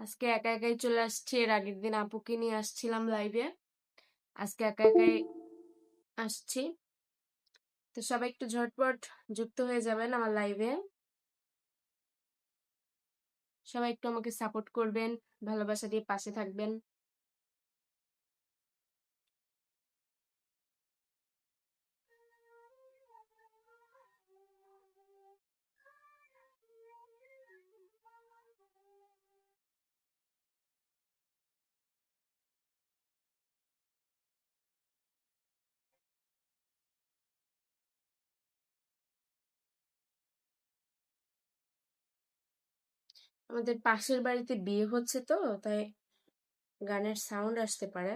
আজকে একা একাই চলে আসছি। এর আগের দিন আপুকে নিয়ে আসছিলাম লাইভে আজকে একা একাই আসছি। তো সবাই একটু ঝটপট যুক্ত হয়ে যাবেন আমার লাইভে সবাই একটু আমাকে সাপোর্ট করবেন ভালোবাসা দিয়ে পাশে থাকবেন। আমাদের পাশের বাড়িতে বিয়ে হচ্ছে তো, তাই গানের সাউন্ড আসতে পারে।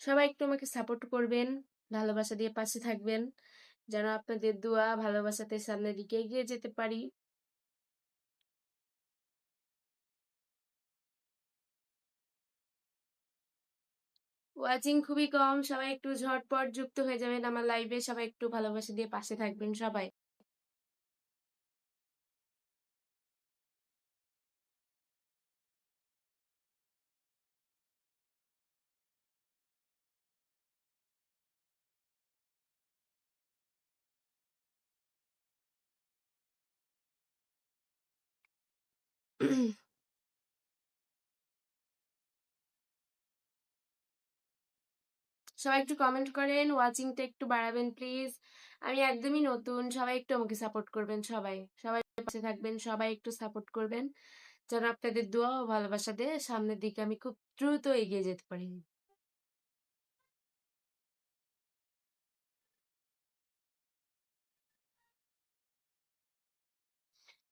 সবাই একটু আমাকে সাপোর্ট করবেন, ভালোবাসা দিয়ে পাশে থাকবেন, যেন আপনাদের দোয়া ভালোবাসাতে সামনের দিকে এগিয়ে যেতে পারি। ওয়াচিং খুবই কম। সবাই একটু ঝটপট যুক্ত হয়ে যাবেন আমার লাইভে সবাই একটু ভালোবাসা দিয়ে পাশে থাকবেন সবাই। সবাই একটু কমেন্ট করেন ওয়াচিংটা একটু বাড়াবেন প্লিজ আমি একদমই নতুন, সবাই একটু আমাকে সাপোর্ট করবেন সবাই। সবাই পাশে থাকবেন, সবাই একটু সাপোর্ট করবেন। যেন আপনাদের দোয়া ও ভালোবাসা দিয়ে, সামনের দিকে আমি খুব দ্রুত এগিয়ে যেতে পারি।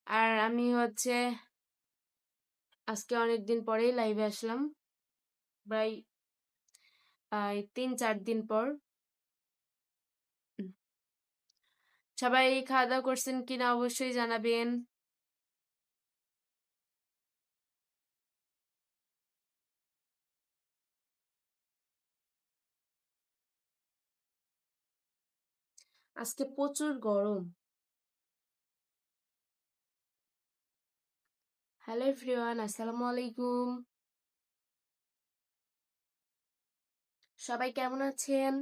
আর আমি হচ্ছে, আজকে অনেকদিন পরেই লাইভে আসলাম। প্রায় তিন চার দিন পর। সবাই খাওয়া দাওয়া করছেন কিনা অবশ্যই জানাবেন। আজকে প্রচুর গরম। হ্যালো এভরিওয়ান আসসালামু আলাইকুম। সবাই কেমন আছেন?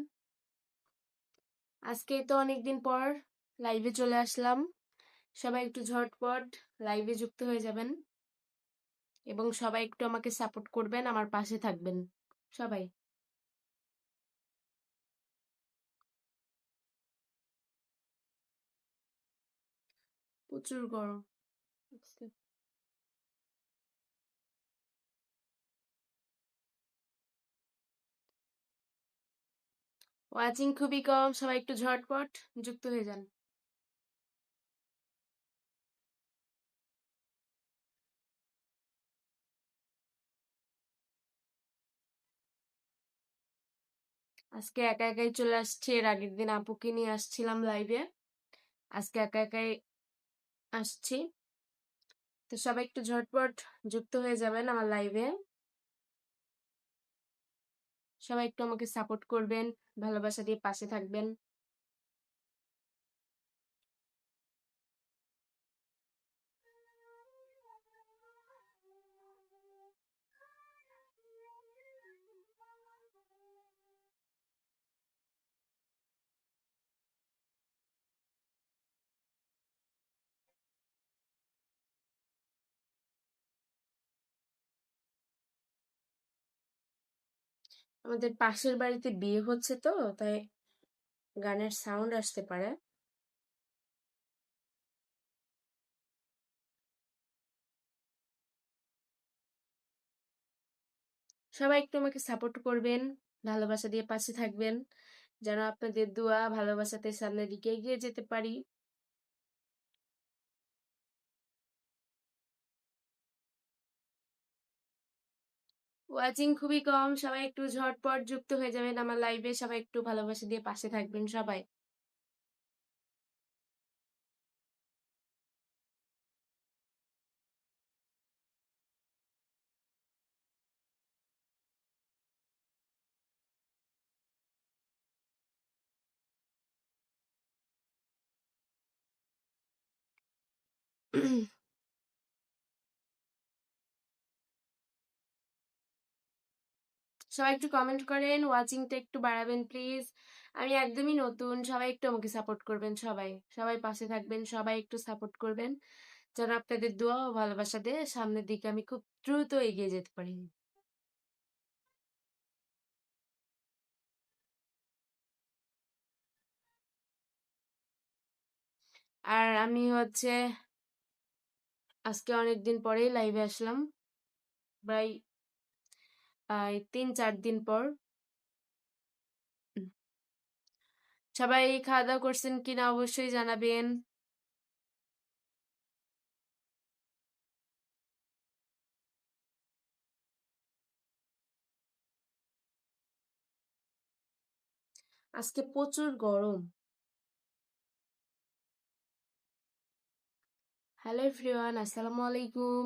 আজকে তো অনেকদিন পর লাইভে চলে আসলাম। সবাই একটু ঝটপট লাইভে যুক্ত হয়ে যাবেন এবং সবাই একটু আমাকে সাপোর্ট করবেন, আমার পাশে থাকবেন। সবাই। প্রচুর গরম। ওয়াচিং খুবই কম, সবাই একটু ঝটপট যুক্ত হয়ে যান। আজকে একা একাই চলে আসছি, এর আগের দিন আপুকে নিয়ে আসছিলাম লাইভে আজকে একা একাই আসছি। তো সবাই একটু ঝটপট যুক্ত হয়ে যাবেন আমার লাইভে সবাই একটু আমাকে সাপোর্ট করবেন। ভালোবাসা দিয়ে পাশে থাকবেন। আমাদের পাশের বাড়িতে বিয়ে হচ্ছে তো, তাই গানের সাউন্ড আসতে পারে। সবাই একটু আমাকে সাপোর্ট করবেন, ভালোবাসা দিয়ে পাশে থাকবেন, যেন আপনাদের দোয়া ভালোবাসাতে সামনের দিকে এগিয়ে যেতে পারি। ওয়াচিং খুবই কম। সবাই একটু ঝটপট যুক্ত হয়ে যাবেন আমার লাইভে সবাই একটু ভালোবাসা দিয়ে পাশে থাকবেন সবাই। mm সবাই একটু কমেন্ট করেন ওয়াচিংটা একটু বাড়াবেন প্লিজ আমি একদমই নতুন, সবাই একটু আমাকে সাপোর্ট করবেন সবাই। সবাই পাশে থাকবেন, সবাই একটু সাপোর্ট করবেন। যেন আপনাদের দোয়া ও ভালোবাসা দিয়ে সামনের দিকে আমি খুব দ্রুত এগিয়ে যেতে পারি। আর আমি হচ্ছে, আজকে অনেকদিন পরেই লাইভে আসলাম। প্রায় তিন চার দিন পর। সবাই খাওয়া দাওয়া করছেন কিনা অবশ্যই জানাবেন। আজকে প্রচুর গরম। হ্যালো এভরিওয়ান আসসালামু আলাইকুম।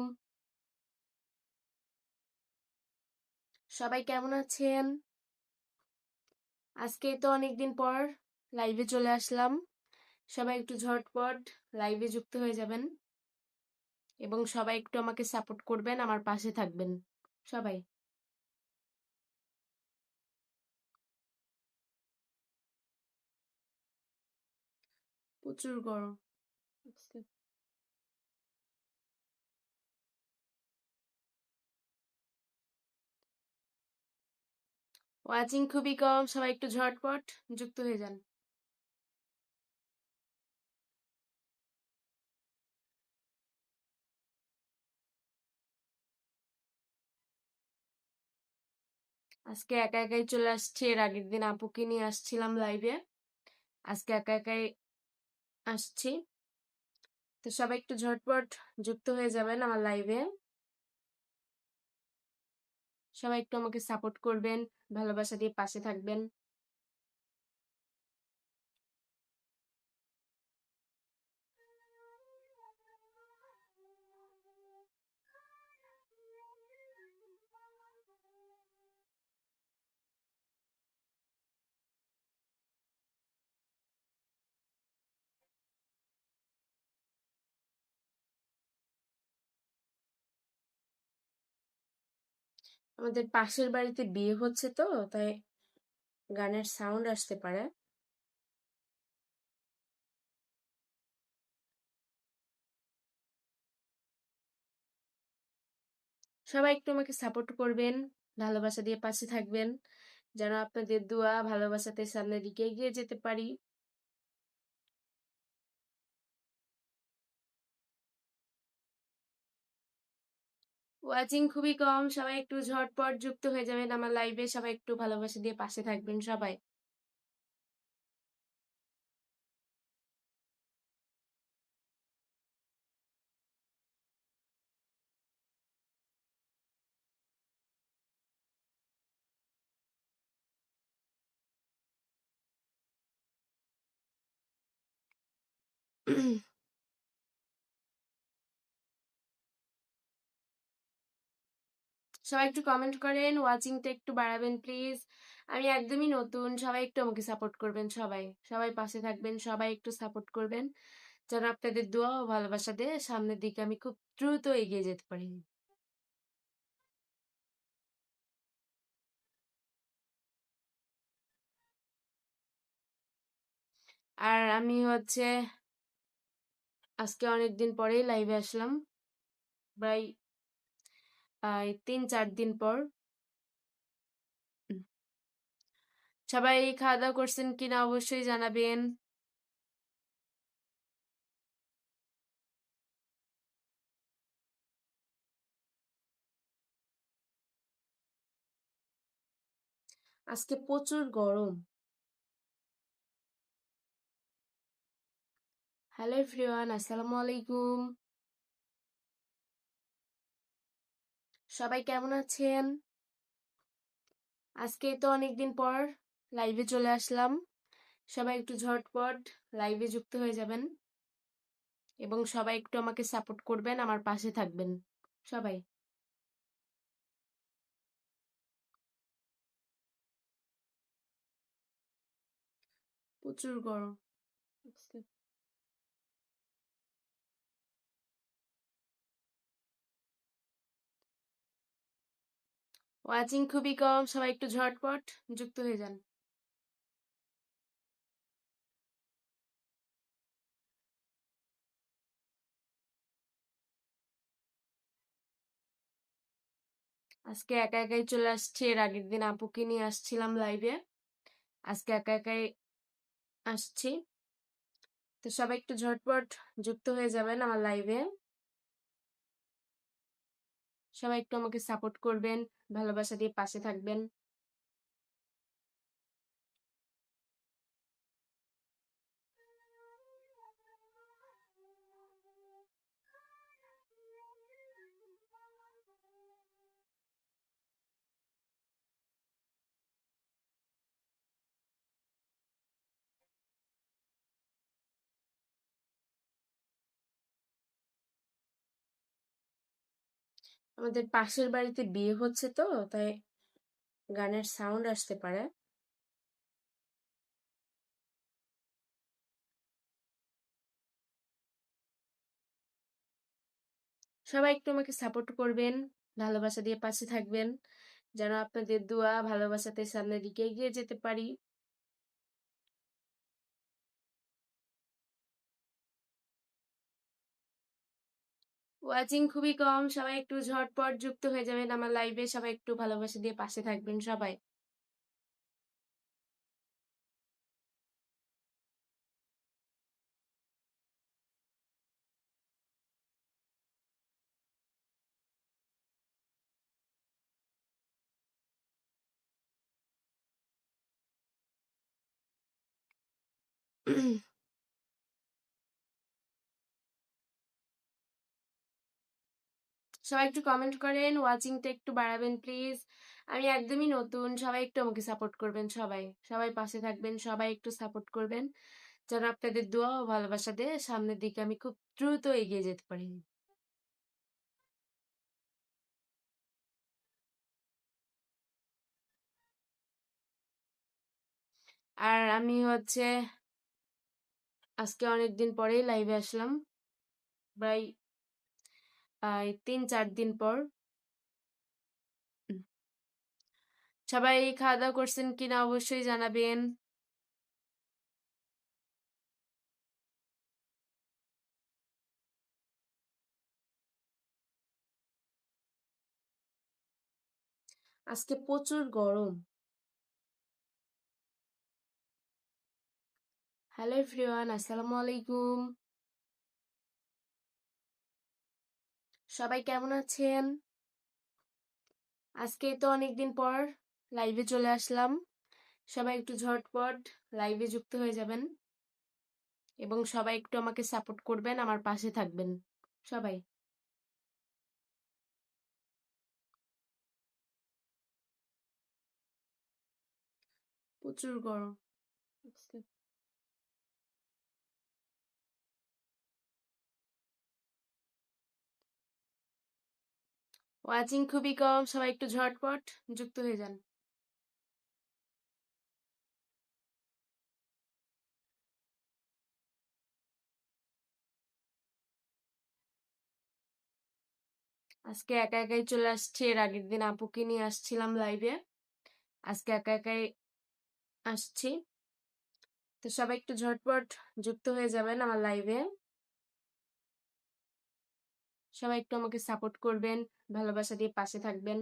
সবাই কেমন আছেন? আজকে তো অনেকদিন পর লাইভে চলে আসলাম। সবাই একটু ঝটপট লাইভে যুক্ত হয়ে যাবেন এবং সবাই একটু আমাকে সাপোর্ট করবেন, আমার পাশে থাকবেন। সবাই। প্রচুর গরম। ওয়াচিং খুবই কম, সবাই একটু ঝটপট যুক্ত হয়ে যান। আজকে একা একাই চলে আসছি, এর আগের দিন আপুকে নিয়ে আসছিলাম লাইভে আজকে একা একাই আসছি। তো সবাই একটু ঝটপট যুক্ত হয়ে যাবেন আমার লাইভে সবাই একটু আমাকে সাপোর্ট করবেন ভালোবাসা দিয়ে পাশে থাকবেন। আমাদের পাশের বাড়িতে বিয়ে হচ্ছে তো, তাই গানের সাউন্ড আসতে পারে। সবাই একটু আমাকে সাপোর্ট করবেন, ভালোবাসা দিয়ে পাশে থাকবেন, যেন আপনাদের দোয়া ভালোবাসাতে সামনের দিকে এগিয়ে যেতে পারি। ওয়াচিং খুবই কম, সবাই একটু ঝটপট যুক্ত হয়ে যাবেন। আমার লাইভে সবাই একটু ভালোবাসা দিয়ে পাশে থাকবেন সবাই। সবাই একটু কমেন্ট করেন ওয়াচিংটা একটু বাড়াবেন প্লিজ আমি একদমই নতুন, সবাই একটু আমাকে সাপোর্ট করবেন সবাই। সবাই পাশে থাকবেন, সবাই একটু সাপোর্ট করবেন। যেন আপনাদের দোয়া ও ভালোবাসা দিয়ে, সামনের দিকে আমি খুব দ্রুত এগিয়ে যেতে পারি। আর আমি হচ্ছে, আজকে অনেকদিন পরেই লাইভে আসলাম। প্রায় তিন চার দিন পর। সবাই খাওয়া দাওয়া করছেন কিনা অবশ্যই জানাবেন। আজকে প্রচুর গরম। হ্যালো এভরিওয়ান আসসালামু আলাইকুম। সবাই কেমন আছেন? আজকে তো অনেকদিন পর লাইভে চলে আসলাম। সবাই একটু ঝটপট লাইভে যুক্ত হয়ে যাবেন এবং সবাই একটু আমাকে সাপোর্ট করবেন, আমার পাশে থাকবেন। সবাই। প্রচুর গরম। ওয়াচিং খুবই কম, সবাই একটু ঝটপট যুক্ত হয়ে যান। আজকে একা একাই চলে আসছি, এর আগের দিন আপুকে নিয়ে আসছিলাম লাইভে আজকে একা একাই আসছি। তো সবাই একটু ঝটপট যুক্ত হয়ে যাবেন আমার লাইভে সবাই একটু আমাকে সাপোর্ট করবেন ভালোবাসা দিয়ে পাশে থাকবেন। আমাদের পাশের বাড়িতে বিয়ে হচ্ছে তো, তাই গানের সাউন্ড আসতে পারে। সবাই একটু আমাকে সাপোর্ট করবেন, ভালোবাসা দিয়ে পাশে থাকবেন, যেন আপনাদের দোয়া ভালোবাসাতে সামনের দিকে এগিয়ে যেতে পারি। ওয়াচিং খুবই কম। সবাই একটু ঝটপট যুক্ত হয়ে যাবেন আমার লাইভে সবাই একটু ভালোবাসা দিয়ে পাশে থাকবেন সবাই। সবাই একটু কমেন্ট করেন ওয়াচিংটা একটু বাড়াবেন প্লিজ আমি একদমই নতুন, সবাই একটু আমাকে সাপোর্ট করবেন সবাই। সবাই পাশে থাকবেন, সবাই একটু সাপোর্ট করবেন। যেন আপনাদের দোয়া ও ভালোবাসা দিয়ে সামনের দিকে আমি খুব দ্রুত এগিয়ে যেতে পারি। আর আমি হচ্ছে, আজকে অনেকদিন পরেই লাইভে আসলাম। প্রায় তিন চার দিন পর। সবাই খাওয়া দাওয়া করছেন কিনা অবশ্যই জানাবেন। আজকে প্রচুর গরম। হ্যালো এভরিওয়ান আসসালামু আলাইকুম। সবাই কেমন আছেন? আজকে তো অনেকদিন পর লাইভে চলে আসলাম। সবাই একটু ঝটপট লাইভে যুক্ত হয়ে যাবেন এবং সবাই একটু আমাকে সাপোর্ট করবেন, আমার পাশে থাকবেন। সবাই। প্রচুর গরম। ওয়াচিং খুবই কম, সবাই একটু ঝটপট যুক্ত হয়ে যান। আজকে একা একাই চলে আসছি, এর আগের দিন আপুকে নিয়ে আসছিলাম লাইভে আজকে একা একাই আসছি। তো সবাই একটু ঝটপট যুক্ত হয়ে যাবেন আমার লাইভে সবাই একটু আমাকে সাপোর্ট করবেন ভালোবাসা দিয়ে পাশে থাকবেন।